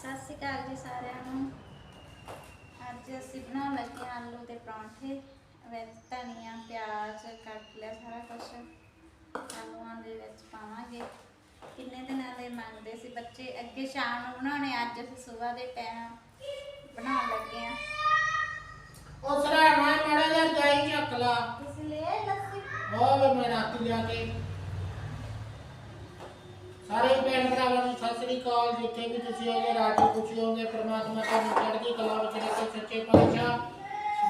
ਸਤਿ ਸ਼੍ਰੀ ਅਕਾਲ ਜੀ ਸਾਰਿਆਂ ਨੂੰ। ਅੱਜ ਅਸੀਂ ਬਣਾਉਣ ਲੱਗੇ ਹਾਂ ਆਲੂ ਦੇ ਪਰੌਂਠੇ ਵਿੱਚ ਧਨੀਆ ਪਿਆਜ਼ ਕੱਟ ਲਿਆ ਸਾਰਾ ਕੁਝ ਆਲੂਆਂ ਦੇ ਵਿੱਚ ਪਾਵਾਂਗੇ। ਕਿੰਨੇ ਦਿਨਾਂ ਦੇ ਮੰਗਦੇ ਸੀ ਬੱਚੇ? ਅੱਗੇ ਸ਼ਾਮ ਨੂੰ ਬਣਾਉਣੇ ਅੱਜ ਅਸੀਂ ਸਵੇਰ ਦੇ ਟਾਈਮ ਬਣਾਉਣ ਲੱਗੇ ਹਾਂ। ਉਹ ਸਰਾਣਾ ਮਾੜਾ ਜਿਹਾ ਜਾਈ ਚੱਕ ਲਾ। ਇਸ ਲਈ ਲੱਸੀ? ਹੋਵੇ ਮੈਂ ਰਾਤੀ ਲਿਆ ਕੇ ਸਾਰੇ ਭੈਣ ਭਰਾਵਾਂ ਨੂੰ ਸਤਿ ਸ੍ਰੀ ਅਕਾਲ। ਜਿੱਥੇ ਵੀ ਤੁਸੀਂ ਹੋਗੇ ਰਾਜੀ ਖੁਸ਼ੀ ਹੋਗੇ ਪ੍ਰਮਾਤਮਾ ਤੁਹਾਨੂੰ ਚੜ੍ਹਦੀ ਕਲਾ ਵਿੱਚ ਰੱਖੇ ਸੱਚੇ ਪਾਤਸ਼ਾਹ।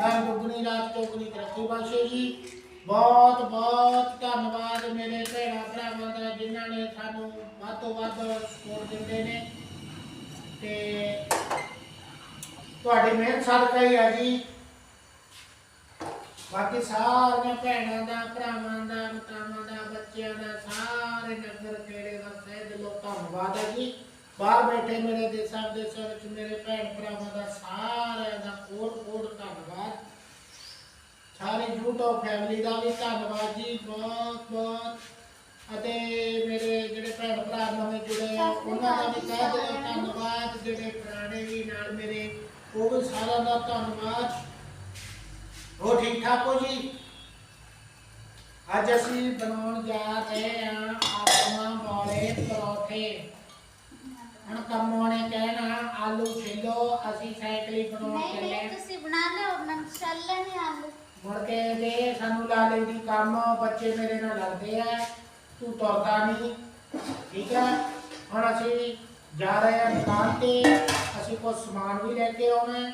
ਦਰ ਦੁਗਣੀ ਰਾਤ ਚੌਗਣੀ ਤਰੱਕੀ ਬਖਸ਼ੇ ਜੀ। ਬਹੁਤ ਬਹੁਤ ਧੰਨਵਾਦ ਮੇਰੇ ਭੈਣਾਂ ਭਰਾਵਾਂ ਦਾ, ਜਿਨ੍ਹਾਂ ਨੇ ਸਾਨੂੰ ਵੱਧ ਤੋਂ ਵੱਧ ਸਪੋਰਟ ਦਿੰਦੇ ਨੇ। ਤੇ ਤੁਹਾਡੀ ਮਿਹਨਤ ਸਦਕਾ ਹੀ ਆ ਜੀ। ਬਾਕੀ ਸਾਰੀਆਂ ਭੈਣਾਂ ਦਾ, ਭਰਾਵਾਂ ਦਾ, ਮਤਾਵਾਂ ਦਾ, ਬੱਚਿਆਂ ਦਾ ਸਾਰੇ ਨਗਰ ਖੇੜੇ ਦਾ ਧੰਨਵਾਦ ਹੈ ਜੀ। ਬਾਹਰ ਬੈਠੇ ਮੇਰੇ ਦੇਸਾਂ ਵਿਦੇਸਾਂ ਵਿੱਚ ਮੇਰੇ ਭੈਣ ਭਰਾਵਾਂ ਦਾ ਸਾਰਿਆਂ ਦਾ ਕੋਟ ਕੋਟ ਧੰਨਵਾਦ। ਸਾਰੇ YouTube ਫੈਮਿਲੀ ਦਾ ਵੀ ਧੰਨਵਾਦ ਜੀ ਬਹੁਤ ਬਹੁਤ। ਅਤੇ ਮੇਰੇ ਜਿਹੜੇ ਭੈਣ ਭਰਾ ਨਵੇਂ ਜੁੜੇ ਆ ਉਹਨਾਂ ਦਾ ਵੀ ਕਹਿ ਦਿਓ ਧੰਨਵਾਦ। ਜਿਹੜੇ ਪੁਰਾਣੇ ਵੀ ਨਾਲ ਮੇਰੇ ਉਹ ਵੀ ਸਾਰਿਆਂ ਦਾ ਧੰਨਵਾਦ। ਹੋ ਠੀਕ ਠਾਕ ਹੋ ਜੀ? ਅੱਜ ਅਸੀਂ ਬਣਾਉਣ ਜਾ ਰਹੇ ਹਾਂ ਆਲੂਆਂ ਵਾਲੇ ਪਰੌਠੇ ਹੁਣ ਕੰਮੋਂ ਨੇ ਕਹਿਣਾ ਆਲੂ ਛਿੱਲੋ ਅਸੀਂ ਸਾਈਕਲੀ ਬਣਾਉਣ ਨਹੀਂ ਚੱਲੇ ਨਹੀਂ ਤੁਸੀਂ ਬਣਾ ਲਿਓ ਮੈਂ ਚੱਲਣੇ ਆਲੂ ਮੁੜ ਕੇ ਦੇ ਸਾਨੂੰ ਲਾ ਲਈ ਦੀ ਕੰਮ ਬੱਚੇ ਮੇਰੇ ਨਾਲ ਲੜਦੇ ਆ ਤੂੰ ਤੁਰਦਾ ਨਹੀਂ ਠੀਕ ਹੈ ਹੁਣ ਅਸੀਂ ਜਾ ਰਹੇ ਹਾਂ ਦੁਕਾਨ ਤੇ ਅਸੀਂ ਕੁਝ ਸਮਾਨ ਵੀ ਲੈ ਕੇ ਆਉਣਾ ਹੈ।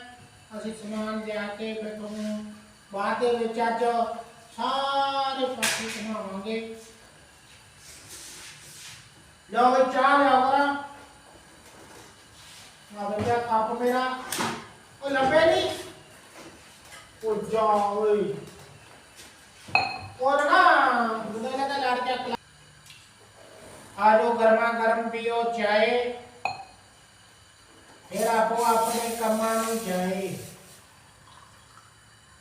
ਅਸੀਂ ਸਮਾਨ ਲਿਆ ਕੇ ਫਿਰ ਤੁਹਾਨੂੰ ਬਾਅਦ ਦੇ ਵਿੱਚ ਅੱਜ ਸਾਰੇ ਪਾਸੇ ਘੁਮਾਵਾਂਗੇ ਲਓ ਬਈ, ਚਾਹ ਲਿਆ ਕਰਾਂ ਆ ਬਈਆ ਕੱਪ ਮੇਰਾ। ਉਹ ਲੱਭੇ ਨਹੀਂ ਉਹ ਜਾ ਓਏ। ਔਰ ਨਾ ਦੁਨੀਆ ਦਾ ਲੜ ਕੇ ਆ ਜੋ ਗਰਮਾ ਗਰਮ ਪੀਓ ਚਾਹੇ ਫਿਰ ਆਪੋ ਆਪਣੇ ਕੰਮਾਂ ਨੂੰ ਜਾਏ।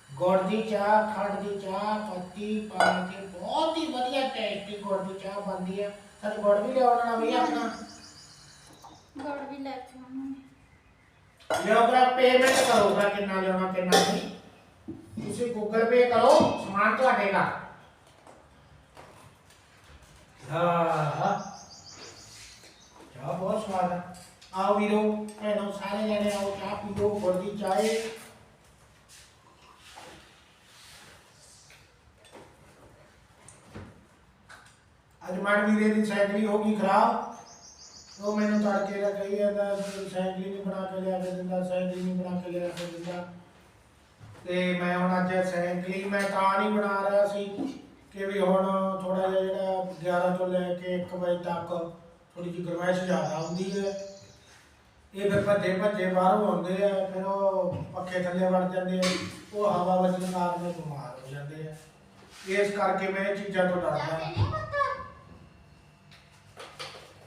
ਗੁੜ ਦੀ ਚਾਹ, ਖੰਡ ਦੀ ਚਾਹ, ਪੱਤੀ ਪਾ ਕੇ ਬਹੁਤ ਹੀ ਵਧੀਆ ਟੇਸਟੀ ਚਾਹ ਬਣਦੀ ਹੈ ਸਾਨੂੰ ਗੁੜ ਵੀ ਲਿਆਉਣਾ ਵੀ ਆਪਣਾ ਗੁੜ ਵੀ ਲੈ ਕੇ ਆਵਾਂਗੇ ਲਿਓ ਭਰਾ ਪੇਮੈਂਟ ਕਰੋਗਾ ਕਿੰਨਾ ਲਿਆਉਣਾ ਕਿੰਨਾ ਨਹੀਂ ਤੁਸੀਂ ਗੂਗਲ ਪੇ ਕਰੋ ਸਮਾਨ ਤੁਹਾਡੇ ਦਾ ਹਾਂ ਚਾਹ ਬਹੁਤ ਸਵਾਦ ਹੈ ਆਓ ਵੀਰੋ ਭੈਣੋ ਸਾਰੇ ਜਣੇ ਆਓ ਚਾਹ ਪੀਓ ਗੁੜ ਦੀ ਚਾਹ ਅੱਜ ਮਨ ਵੀਰੇ ਦੀ ਸਾਈਕਲ ਹੋ ਗਈ ਖਰਾਬ। ਉਹ ਮੈਨੂੰ ਤੜਕੇ ਦਾ ਕਹੀ ਜਾਂਦਾ ਸਾਈਕਲ ਨਹੀਂ ਬਣਾ ਕੇ ਲਿਆ ਕੇ ਦਿੰਦਾ, ਸਾਈਕਲ ਨਹੀਂ ਬਣਾ ਕੇ ਲਿਆ ਕੇ ਦਿੰਦਾ। ਤੇ ਮੈਂ ਹੁਣ ਅੱਜ ਸਾਈਕਲ ਮੈਂ ਤਾਂ ਨਹੀਂ ਬਣਾ ਰਿਹਾ ਸੀ ਕਿ ਵੀ ਹੁਣ ਥੋੜਾ ਜਿਹਾ ਜਿਹੜਾ 11 ਤੋਂ ਲੈ ਕੇ 1 ਵਜੇ ਤੱਕ ਥੋੜੀ ਜਿਹੀ ਗਰਮਾਇਸ਼ ਜ਼ਿਆਦਾ ਹੁੰਦੀ ਹੈ। ਇਹ ਫਿਰ ਭੱਜੇ ਭੱਜੇ ਬਾਹਰੋਂ ਆਉਂਦੇ ਆ, ਫਿਰ ਉਹ ਪੱਖੇ ਥੱਲੇ ਵੜ ਜਾਂਦੇ ਆ, ਉਹ ਹਵਾ ਵੱਜਣ ਕਾਰਨ ਬਿਮਾਰ ਹੋ ਜਾਂਦੇ ਆ। ਇਸ ਕਰਕੇ ਮੈਂ ਇਹ ਚੀਜ਼ਾਂ ਤੋਂ ਡਰਦਾ।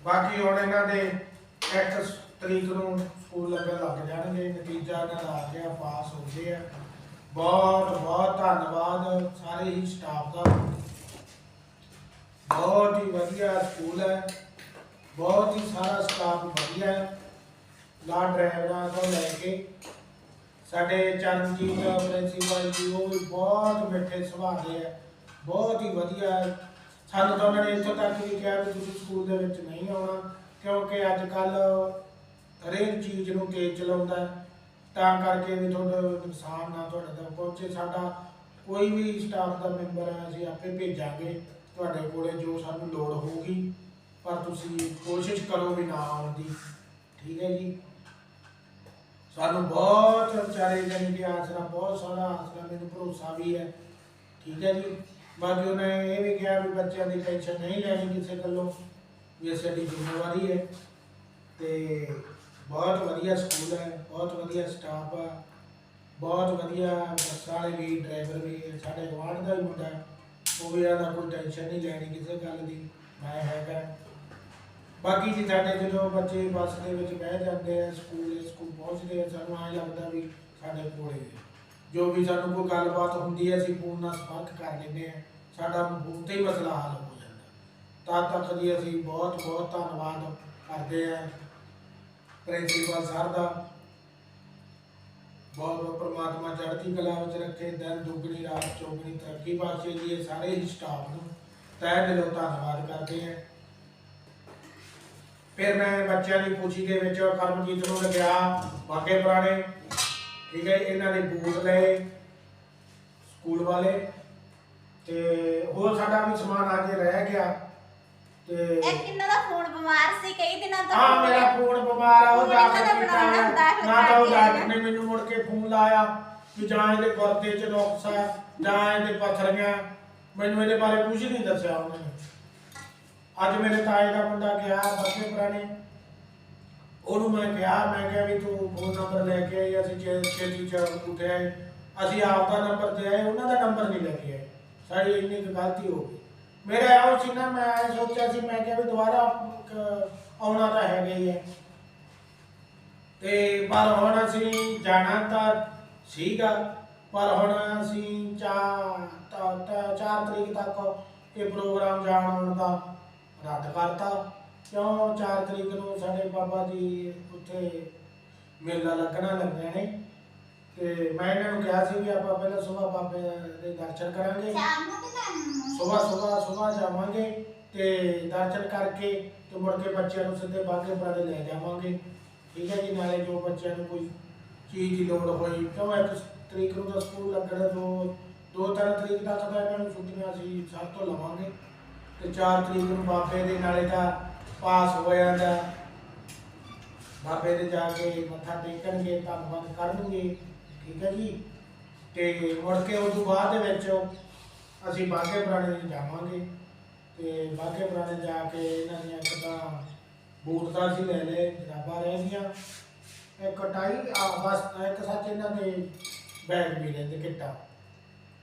ਬਾਕੀ ਹੁਣ ਇਹਨਾਂ ਦੇ ਇੱਕ ਤਰੀਕ ਨੂੰ ਸਕੂਲ ਲੱਗਣ ਲੱਗ ਜਾਣਗੇ, ਨਤੀਜਾ ਇਹਨਾਂ ਦਾ ਆ ਗਿਆ, ਪਾਸ ਹੋ ਗਏ ਆ। ਬਹੁਤ ਬਹੁਤ ਧੰਨਵਾਦ ਸਾਰੇ ਹੀ ਸਟਾਫ ਦਾ। ਬਹੁਤ ਹੀ ਵਧੀਆ ਸਕੂਲ ਹੈ। ਬਹੁਤ ਹੀ ਸਾਰਾ ਸਟਾਫ ਵਧੀਆ ਹੈ। ਲਾ ਡਰਾਈਵਰਾਂ ਤੋਂ ਲੈ ਕੇ ਸਾਡੇ ਚਰਨਜੀਤ, ਪ੍ਰਿੰਸੀਪਲ ਜੀ, ਉਹ ਵੀ ਬਹੁਤ ਮਿੱਠੇ ਸੁਭਾਅ ਦੇ ਹੈ। ਬਹੁਤ ਹੀ ਵਧੀਆ ਸਾਨੂੰ ਤਾਂ ਉਹਨਾਂ ਨੇ ਇੱਥੋਂ ਤੱਕ ਵੀ ਕਿਹਾ ਵੀ ਤੁਸੀਂ ਸਕੂਲ ਦੇ ਵਿੱਚ ਨਹੀਂ ਆਉਣਾ, ਕਿਉਂਕਿ ਅੱਜ ਕੱਲ ਹਰੇਕ ਚੀਜ਼ ਨੂੰ ਤੇਜ਼ ਚਲਾਉਂਦਾ ਤਾਂ ਕਰਕੇ ਵੀ ਤੁਹਾਡਾ ਨੁਕਸਾਨ ਨਾ ਤੁਹਾਡੇ ਤੱਕ ਪਹੁੰਚੇ। ਸਾਡਾ ਕੋਈ ਵੀ ਸਟਾਫ ਦਾ ਮੈਂਬਰ ਹੈ, ਅਸੀਂ ਆਪੇ ਭੇਜਾਂਗੇ ਤੁਹਾਡੇ ਕੋਲੇ ਜੋ ਸਾਨੂੰ ਲੋੜ ਹੋਊਗੀ। ਪਰ ਤੁਸੀਂ ਕੋਸ਼ਿਸ਼ ਕਰੋ ਵੀ ਨਾ ਆਉਣ ਦੀ। ਠੀਕ ਹੈ ਜੀ? ਸਾਨੂੰ ਬਹੁਤ ਵਿਚਾਰੇ ਜਾਨੀ ਕਿ ਆਸਰਾ, ਬਹੁਤ ਸਾਰਾ ਆਸਰਾ, ਮੈਨੂੰ ਭਰੋਸਾ ਵੀ ਹੈ। ਠੀਕ ਹੈ ਜੀ? ਬਾਕੀ ਉਹਨੇ ਇਹ ਵੀ ਕਿਹਾ ਵੀ ਬੱਚਿਆਂ ਦੀ ਟੈਨਸ਼ਨ ਨਹੀਂ ਲੈਣੀ ਕਿਸੇ ਗੱਲੋਂ, ਵੀ ਇਹ ਸਾਡੀ ਜ਼ਿੰਮੇਵਾਰੀ ਹੈ ਤੇ ਬਹੁਤ ਵਧੀਆ ਸਕੂਲ ਹੈ, ਬਹੁਤ ਵਧੀਆ ਸਟਾਫ ਆ, ਬਹੁਤ ਵਧੀਆ ਬੱਸ ਵਾਲੇ ਵੀ ਡਰਾਈਵਰ ਵੀ ਸਾਡੇ ਗਵਾਂਢ ਦਾ ਵੀ ਮੁੰਡਾ ਹੈ। ਉਹ ਵੀ ਇਹਦਾ ਕੋਈ ਟੈਨਸ਼ਨ ਨਹੀਂ ਲੈਣੀ ਕਿਸੇ ਗੱਲ ਦੀ, ਮੈਂ ਹੈਗਾ ਬਾਕੀ ਜੀ ਸਾਡੇ ਜਦੋਂ ਬੱਚੇ ਬੱਸ ਦੇ ਵਿੱਚ ਬਹਿ ਜਾਂਦੇ ਆ ਸਕੂਲ ਸਕੂਲ ਪਹੁੰਚਦੇ ਆ, ਸਾਨੂੰ ਐਂ ਲੱਗਦਾ ਵੀ ਸਾਡੇ ਕੋਲੇ ਹੈ। ਜੋ ਵੀ ਸਾਨੂੰ ਕੋਈ ਗੱਲਬਾਤ ਹੁੰਦੀ ਹੈ, ਅਸੀਂ ਫੋਨ ਨਾਲ ਸੰਪਰਕ ਕਰ ਲੈਂਦੇ ਹਾਂ। ਸਾਡਾ ਫੋਨ ਤੇ ਹੀ ਮਸਲਾ ਹੱਲ ਹੋ ਜਾਂਦਾ। ਤਦ ਤੱਕ ਦੀ ਅਸੀਂ ਬਹੁਤ ਬਹੁਤ ਧੰਨਵਾਦ ਕਰਦੇ ਆ ਪ੍ਰਿੰਸੀਪਲ ਸਰ ਦਾ। ਬਹੁਤ ਬਹੁਤ ਪ੍ਰਮਾਤਮਾ ਚੜ੍ਹਦੀ ਕਲਾ ਵਿੱਚ ਰੱਖੇ, ਦਿਨ ਦੁੱਗਣੀ, ਰਾਤ ਚੌਗਣੀ, ਤਰੱਕੀ ਬਖਸ਼ੇ ਜੀ, ਇਹ ਸਾਰੇ ਹੀ ਸਟਾਫ ਨੂੰ ਤਹਿ ਦਿਲੋਂ ਧੰਨਵਾਦ ਕਰਦੇ ਹਾਂ। ਫਿਰ ਮੈਂ ਬੱਚਿਆਂ ਦੀ ਖੁਸ਼ੀ ਦੇ ਵਿੱਚ ਕਰਮਜੀਤ ਨੂੰ ਲਗਿਆ ਵਾਕੇ ਪੁਰਾਣੇ ਠੀਕ ਹੈ ਇਹਨਾਂ ਦੇ ਬੂਟ ਲਏ ਸਕੂਲ ਵਾਲੇ ਤੇ ਹੋਰ ਸਾਡਾ ਵੀ ਸਮਾਨ ਅੱਜ ਰਹਿ ਗਿਆ ਤੇ ਇੱਕ ਇਹਨਾਂ ਦਾ ਫੋਨ ਬਿਮਾਰ ਸੀ ਕਈ ਦਿਨਾਂ ਤੋਂ ਹਾਂ ਮੇਰਾ ਫੋਨ ਬਿਮਾਰ ਆ ਉਹ ਦਾਖਲ ਕੀਤਾ ਨਾ ਤਾਂ ਉਹ ਡਾਕਟਰ। ਨੇ ਮੈਨੂੰ ਮੁੜ ਕੇ ਫੋਨ ਲਾਇਆ ਕਿ ਜਾਂ ਇਹਦੇ ਗੁਰਦੇ ਚ ਨੁਕਸ ਆ ਜਾਂ ਇਹਦੇ ਪੱਥਰੀਆਂ ਮੈਨੂੰ ਇਹਦੇ ਬਾਰੇ ਕੁਝ ਨਹੀਂ ਦੱਸਿਆ ਉਹਨਾਂ ਨੇ ਅੱਜ ਮੇਰੇ ਤਾਏ ਦਾ ਮੁੰਡਾ ਗਿਆ ਬੱਚੇ ਪੁਰਾਣੇ ਉਹਨੂੰ ਮੈਂ ਕਿਹਾ ਮੈਂ ਕਿਹਾ ਵੀ ਤੂੰ ਫੋਨ ਨੰਬਰ ਲੈ ਕੇ ਆਈ, ਅਸੀਂ ਛੇ ਛੇਤੀ ਚ ਉੱਠੇ ਆਏ। ਅਸੀਂ ਆਪ ਦਾ ਨੰਬਰ ਦੇ ਆਏ, ਉਹਨਾਂ ਦਾ ਨੰਬਰ ਨਹੀਂ ਲੈ ਕੇ ਆਏ। ਸਾਡੀ ਇੰਨੀ ਕੁ ਗਲਤੀ ਹੋ ਗਈ। ਮੇਰਾ ਇਹੋ ਸੀ ਨਾ, ਮੈਂ ਇਹ ਸੋਚਿਆ ਸੀ, ਮੈਂ ਕਿਹਾ ਵੀ ਦੁਬਾਰਾ ਕ- ਆਉਣਾ ਤਾਂ ਹੈਗਾ ਹੀ ਹੈ। ਤੇ ਪਰ ਹੁਣ ਅਸੀਂ ਜਾਣਾ ਤਾਂ ਸੀਗਾ, ਪਰ ਹੁਣ ਅਸੀਂ ਚਾਰ ਤਾਂ ਤਾਂ ਚਾਰ ਤਰੀਕ ਤੱਕ ਇਹ ਪ੍ਰੋਗਰਾਮ ਜਾਣ ਆਉਣ ਦਾ ਰੱਦ ਕਰਤਾ। ਕਿਉਂ 4 ਤਰੀਕ ਨੂੰ ਸਾਡੇ ਬਾਬਾ ਜੀ ਉੱਥੇ ਮੇਲਾ ਲੱਗਣਾ ਲੱਗਿਆ ਨੇ। ਤੇ ਮੈਂ ਇਹਨਾਂ ਨੂੰ ਕਿਹਾ ਸੀ ਵੀ ਆਪਾਂ ਪਹਿਲਾਂ ਸਵੇਰ ਬਾਬੇ ਦੇ ਦਰਸ਼ਨ ਕਰਾਂਗੇ। ਸ਼ਾਮ ਨੂੰ ਤੇ ਸਵੇਰ ਸਵੇਰ ਸਵੇਰ ਜਾਵਾਂਗੇ ਤੇ ਦਰਸ਼ਨ ਕਰਕੇ ਤੇ ਮੁੜ ਕੇ ਬੱਚਿਆਂ ਨੂੰ ਸਿੱਧੇ ਬਾਗੇ ਪੁਰਾਣੇ ਲੈ ਜਾਵਾਂਗੇ। ਠੀਕ ਹੈ ਜੀ, ਨਾਲੇ ਜੋ ਬੱਚਿਆਂ ਨੂੰ ਕੋਈ ਚੀਜ਼ ਦੀ ਲੋੜ ਹੋਈ, ਕਿਉਂ ਇੱਕ ਤਰੀਕ ਨੂੰ ਤਾਂ ਸਕੂਲ ਲੱਗਣਾ, ਦੋ ਦੋ ਤਿੰਨ ਤਰੀਕ ਤੱਕ ਤਾਂ ਇਹਨਾਂ ਨੂੰ ਛੁੱਟੀਆਂ ਸੀ ਸਭ ਤੋਂ ਲਵਾਂਗੇ। ਤੇ 4 ਤਰੀਕ ਨੂੰ ਬਾਬੇ ਦੇ ਨਾਲੇ ਦਾ ਪਾਸ ਹੋ ਜਾਂਦਾ। ਬਾਬੇ ਦੇ ਜਾ ਕੇ ਮੱਥਾ ਟੇਕਣਗੇ ਧੰਨਵਾਦ ਕਰਨਗੇ ਠੀਕ ਹੈ ਜੀ? ਤੇ ਮੁੜ ਕੇ ਉਸ ਤੋਂ ਬਾਅਦ ਦੇ ਵਿੱਚ ਅਸੀਂ ਬਾਗੇ ਪੁਰਾਣੇ ਨੂੰ ਜਾਵਾਂਗੇ। ਤੇ ਬਾਗੇ ਪੁਰਾਣੇ ਜਾ ਕੇ ਇਹਨਾਂ ਦੀਆਂ ਇੱਕ ਤਾਂ ਬੂਟ ਅਸੀਂ ਲੈ ਲਏ ਜਰਾਬਾਂ ਰਹਿ ਗਈਆਂ। ਇੱਕ ਟਾਈ ਆ ਬਸ ਇੱਕ ਸੱਚ ਇਹਨਾਂ ਦੇ ਬੈਗ ਵੀ ਰਹਿੰਦੇ ਕਿੱਟਾ।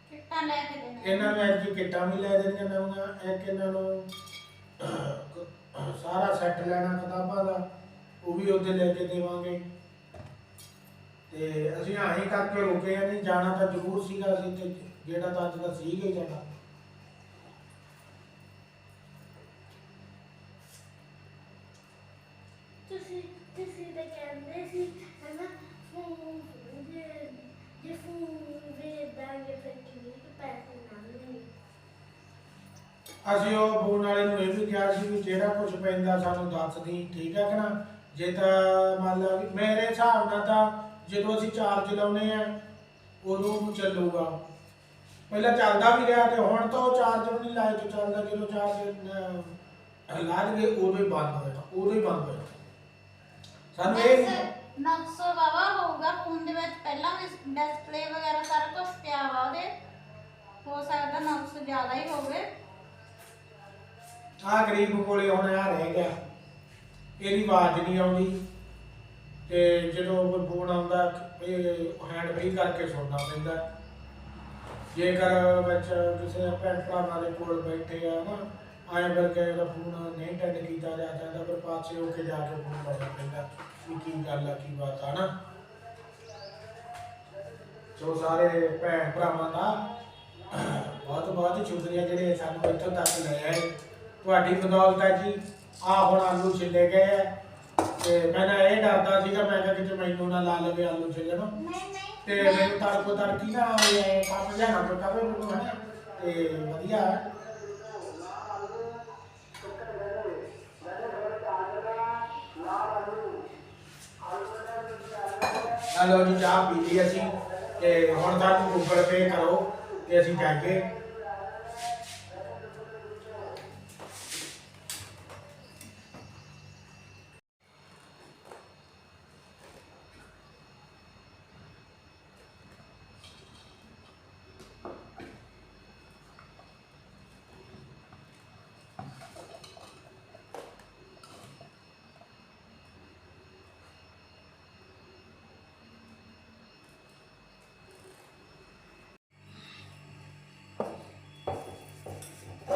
ਕਿੱਟਾਂ ਲੈ ਕੇ ਦੇਣਾ ਇਹਨਾਂ ਨੂੰ ਐਤਕੀ ਕਿੱਟਾਂ ਵੀ ਲੈ ਦੇਣੀਆਂ ਨਵੀਆਂ ਇੱਕ ਇਹਨਾਂ ਨੂੰ ਸੈੱਟ ਲੈਣਾ ਕਿਤਾਬਾਂ ਦਾ, ਉਹ ਵੀ ਉਹਦੇ ਲੈ ਕੇ ਦੇਵਾਂਗੇ। ਤੇ ਅਸੀਂ ਆਹੀ ਕਰਕੇ ਰੁਕੇ ਆ, ਨਹੀਂ ਜਾਣਾ ਤਾਂ ਜ਼ਰੂਰ ਸੀਗਾ ਅਸੀਂ ਤੇ, ਜਿਹੜਾ ਤਾਂ ਅੱਜ ਦਾ ਸੀਗਾ ਹੀ ਸਾਡਾ ਤੁਸੀਂ ਤੁਸੀਂ ਤਾਂ ਕਹਿੰਦੇ ਸੀ ਹਨਾ ਫੋਨ ਜੇ ਜੇ ਫੋਨ ਦੇ ਦਾਂਗੇ ਫਿਰ ਕਿੰਨੇ ਕੁ ਪੈਸੇ ਨਾ ਲੈਣੇ ਅਸੀਂ ਉਹ ਫੋਨ ਵਾਲੇ ਨੂੰ ਇਹ ਵੀ ਕਿਹਾ ਸੀ ਵੀ ਜਿਹੜਾ ਕੁਝ ਪੈਂਦਾ ਸਾਨੂੰ ਦੱਸ ਦੀ, ਠੀਕ ਹੈ ਕਿ ਨਾ? ਜੇ ਤਾਂ ਮੰਨ ਲਾ ਵੀ ਮੇਰੇ ਹਿਸਾਬ ਨਾਲ ਤਾਂ ਜਦੋਂ ਅਸੀਂ ਚਾਰਜ ਲਾਉਨੇ ਆ, ਉਦੋਂ ਚੱਲੂਗਾ। ਪਹਿਲਾਂ ਚੱਲਦਾ ਵੀ ਰਿਹਾ ਤੇ ਹੁਣ ਤਾਂ ਉਹ ਚਾਰਜ ਵੀ ਨਹੀਂ ਲਾਇਆ ਤੇ ਚੱਲਦਾ, ਜਦੋਂ ਚਾਰਜ ਲਾ ਲਈਏ, ਉਦੋਂ ਹੀ ਬੰਦ ਹੋਇਆ, ਉਦੋਂ ਹੀ ਬੰਦ ਹੋਇਆ। ਸਾਨੂੰ ਇਹ ਨਹੀਂ- 900 ਵਾਵਾ ਹੋਊਗਾ ਫੋਨ ਦੇ ਵਿੱਚ ਪਹਿਲਾਂ ਵੀ ਡਿਸਪਲੇ ਵਗੈਰਾ ਸਾਰਾ ਕੁਝ ਪਿਆ ਵਾ ਉਹਦੇ। ਹੋ ਸਕਦਾ 900 ਜ਼ਿਆਦਾ ਹੀ ਹੋਵੇ। ਆਹ ਗਰੀਬ ਕੋਲੇ ਹੁਣ ਆ ਰਹਿ ਗਿਆ। ਇਹਦੀ ਆਵਾਜ਼ ਨਹੀਂ ਆਉਂਦੀ। ਤੇ ਜਦੋਂ ਕੋਈ ਫੋਨ ਆਉਂਦਾ ਇਹ ਹੈਂਡ ਫ੍ਰੀ ਕਰਕੇ ਸੁਣਨਾ ਪੈਂਦਾ। ਜੇਕਰ ਵਿੱਚ ਕਿਸੇ ਭੈਣ ਭਰਾਵਾਂ ਦੇ ਕੋਲ ਬੈਠੇ ਆ ਨਾ, ਆਏ ਕਰਕੇ ਉਹਦਾ ਫੋਨ ਨਹੀਂ ਅਟੈਂਡ ਕੀਤਾ ਜਾ ਜਾਂਦਾ ਪਰ ਪਾਸੇ ਹੋ ਕੇ ਜਾ ਕੇ ਫੋਨ ਲਾਉਣਾ ਪੈਂਦਾ, ਵੀ ਕੀ ਗੱਲ ਆ, ਕੀ ਬਾਤ ਆ ਨਾ ਸੋ ਸਾਰੇ ਭੈਣ ਭਰਾਵਾਂ ਦਾ ਬਹੁਤ ਬਹੁਤ ਸ਼ੁਕਰੀਆ ਜਿਹੜੇ ਸਾਨੂੰ ਇੱਥੋਂ ਤੱਕ ਲੈ ਆਏ। ਤੁਹਾਡੀ ਬਦੌਲਤ ਹੈ ਜੀ। ਆ ਹੁਣ ਆਲੂ ਛਿੱਲੇ ਗਏ ਆ। ਤੇ ਮੈਂ ਨਾ ਇਹ ਡਰਦਾ ਸੀਗਾ ਮੈਂ ਕਿਹਾ ਕਿਤੇ ਮੈਨੂੰ ਨਾ ਲਾ ਲਵੇ ਆਲੂ ਛਿੱਲਣ। ਤੇ ਮੈਨੂੰ ਤੜਕੋ ਤੜਕੀ ਨਾ ਇਹ ਕੰਮ ਜਾਣਾ ਪੇ ਕਵੇ ਮੈਨੂੰ ਹੈ ਤੇ ਵਧੀਆ। ਹੈ। ਹਲੋ ਜੀ ਚਾਹ ਪੀ ਲਈ ਅਸੀਂ। ਤੇ ਹੁਣ ਸਾਨੂੰ ਗੂਗਲ ਪੇ ਕਰੋ ਤੇ ਅਸੀਂ ਜਾਈਏ।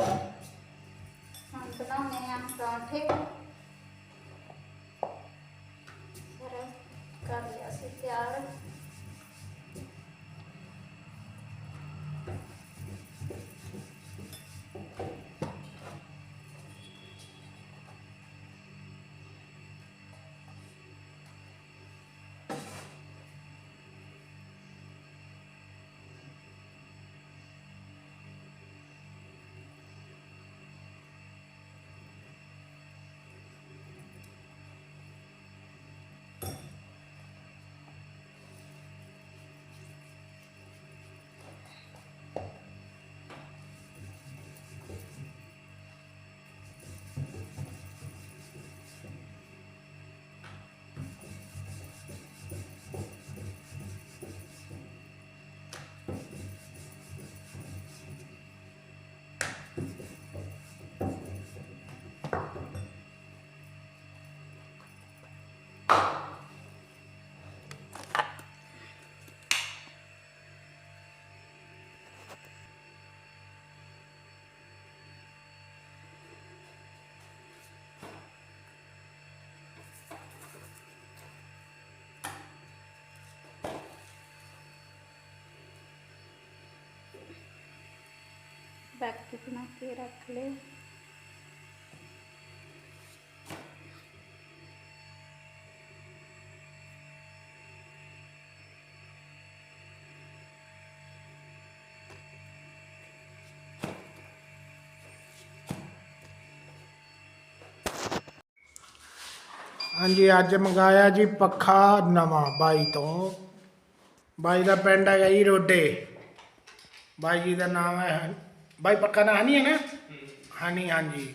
ਹੁਣ ਬਣਾਉਣੇ ਆ ਪਰੌਂਠੇ। ਸਾਰਾ ਕਰ ਲਿਆ ਸੀ ਤਿਆਰ ਪੈਕਟ ਬਣਾ ਕੇ ਰੱਖ ਹਾਂਜੀ, ਅੱਜ ਮੰਗਾਇਆ ਜੀ ਪੱਖਾ ਨਵਾਂ ਬਾਈ ਤੋਂ। ਬਾਈ ਦਾ ਪਿੰਡ ਹੈਗਾ ਜੀ ਰੋਡੇ। ਬਾਈ ਜੀ ਦਾ ਨਾਮ ਹੈ ਬਾਈ ਪੱਕਾ ਨਾਂ ਹਨੀ ਹੈ ਨਾ? ਹਨੀ, ਹਾਂਜੀ।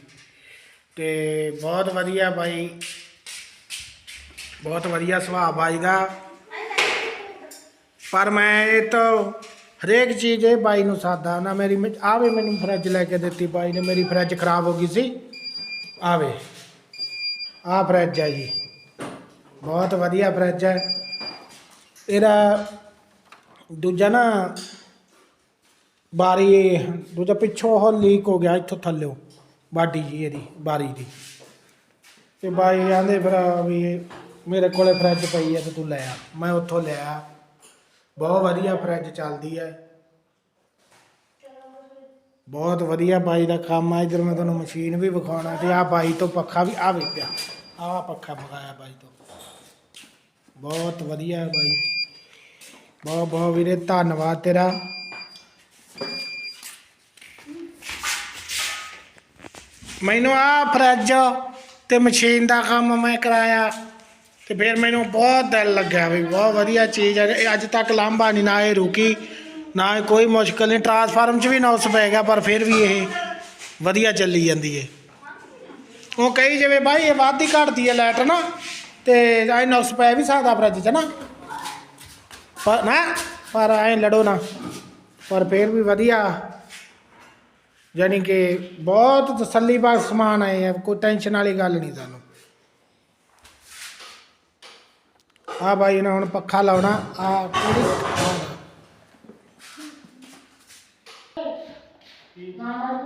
ਤੇ ਬਹੁਤ ਵਧੀਆ ਬਾਈ। ਬਹੁਤ ਵਧੀਆ ਸੁਭਾਅ ਬਾਈ ਦਾ। ਪਰ ਮੈਂ ਇਹ ਤਾਂ ਹਰੇਕ ਚੀਜ਼ ਇਹ ਬਾਈ ਨੂੰ ਸਾਦਾ ਨਾ, ਮੇਰੀ ਮਿ- ਆਵੇ ਮੈਨੂੰ ਫਰਿੱਜ ਲੈ ਕੇ ਦਿੱਤੀ ਬਾਈ ਨੇ, ਮੇਰੀ ਫਰਿੱਜ ਖਰਾਬ ਹੋ ਗਈ ਸੀ। ਆਵੇ। ਆ ਫਰਿੱਜ ਹੈ ਜੀ। ਬਹੁਤ ਵਧੀਆ ਫਰਿੱਜ ਹੈ। ਇਹਦਾ ਦੂਜਾ ਨਾ ਬਾਰੀ ਦੂਜਾ ਪਿੱਛੋਂ ਉਹ ਲੀਕ ਹੋ ਗਿਆ ਇੱਥੋਂ ਥੱਲਿਓ ਬਾਡੀ ਜੀ ਇਹਦੀ, ਬਾਰੀ ਦੀ। ਤੇ ਬਾਈ ਆਂਦੇ ਫਿਰ ਵੀ ਮੇਰੇ ਕੋਲੇ ਫਰਿੱਜ ਪਈ ਹੈ ਤੇ ਤੂੰ ਲੈ ਆ, ਮੈਂ ਉੱਥੋਂ ਲਿਆ ਬਹੁਤ ਵਧੀਆ ਫਰਿੱਜ ਚੱਲਦੀ ਹੈ ਬਹੁਤ ਵਧੀਆ ਬਾਈ ਦਾ ਕੰਮ ਆ, ਇਧਰ ਮੈਂ ਤੁਹਾਨੂੰ ਮਸ਼ੀਨ ਵੀ ਵਿਖਾਉਣਾ ਤੇ ਆ ਬਾਈ ਤੋਂ ਪੱਖਾ ਵੀ ਆ ਵੀ ਪਿਆ ਆ ਪੱਖਾ ਮੰਗਾਇਆ ਬਾਈ ਤੋਂ। ਬਹੁਤ ਵਧੀਆ ਬਾਈ। ਬਹੁਤ ਬਹੁਤ ਵੀਰੇ, ਧੰਨਵਾਦ ਤੇਰਾ। ਮੈਨੂੰ ਆ ਫਰਿੱਜ ਤੇ ਮਸ਼ੀਨ ਦਾ ਕੰਮ ਮੈਂ ਕਰਾਇਆ ਤੇ ਫਿਰ ਮੈਨੂੰ ਬਹੁਤ ਦਿਲ ਲੱਗਿਆ ਵੀ ਬਹੁਤ ਵਧੀਆ ਚੀਜ਼ ਹੈ। ਇਹ ਅੱਜ ਤੱਕ ਲਾਂਭਾ ਨਹੀਂ, ਨਾ ਇਹ ਰੁਕੀ, ਨਾ ਇਹ ਕੋਈ ਮੁਸ਼ਕਲ ਨਹੀਂ। ਟਰਾਂਸਫਾਰਮ 'ਚ ਵੀ ਨੌਸ ਪੈ ਗਿਆ, ਪਰ ਫਿਰ ਵੀ ਇਹ ਵਧੀਆ ਚੱਲੀ ਜਾਂਦੀ ਹੈ। ਉਹ ਕਹੀ ਜਿਵੇਂ ਬਾਈ ਇਹ ਵੱਧਦੀ ਘਟਦੀ ਹੈ ਲਾਈਟ ਨਾ ਤੇ ਐ ਨੁਕਸ ਪੈ ਵੀ ਸਕਦਾ ਫਰਿੱਜ 'ਚ ਨਾ। ਪਰ ਨਾ, ਪਰ ਐ ਲੜੋ ਨਾ। ਪਰ ਫਿਰ ਵੀ ਵਧੀਆ। ਯਾਨੀ ਕਿ ਬਹੁਤ ਤਸੱਲੀ ਬਖਸ਼ ਸਮਾਨ ਆਏ ਆ, ਕੋਈ ਟੈਨਸ਼ਨ ਵਾਲੀ ਗੱਲ ਨਹੀਂ ਤੁਹਾਨੂੰ। ਆ ਭਾਈ ਨੇ ਹੁਣ ਪੱਖਾ ਲਾਉਣਾ ਆ ਪੂਰੀ ਨਾ ਨਾ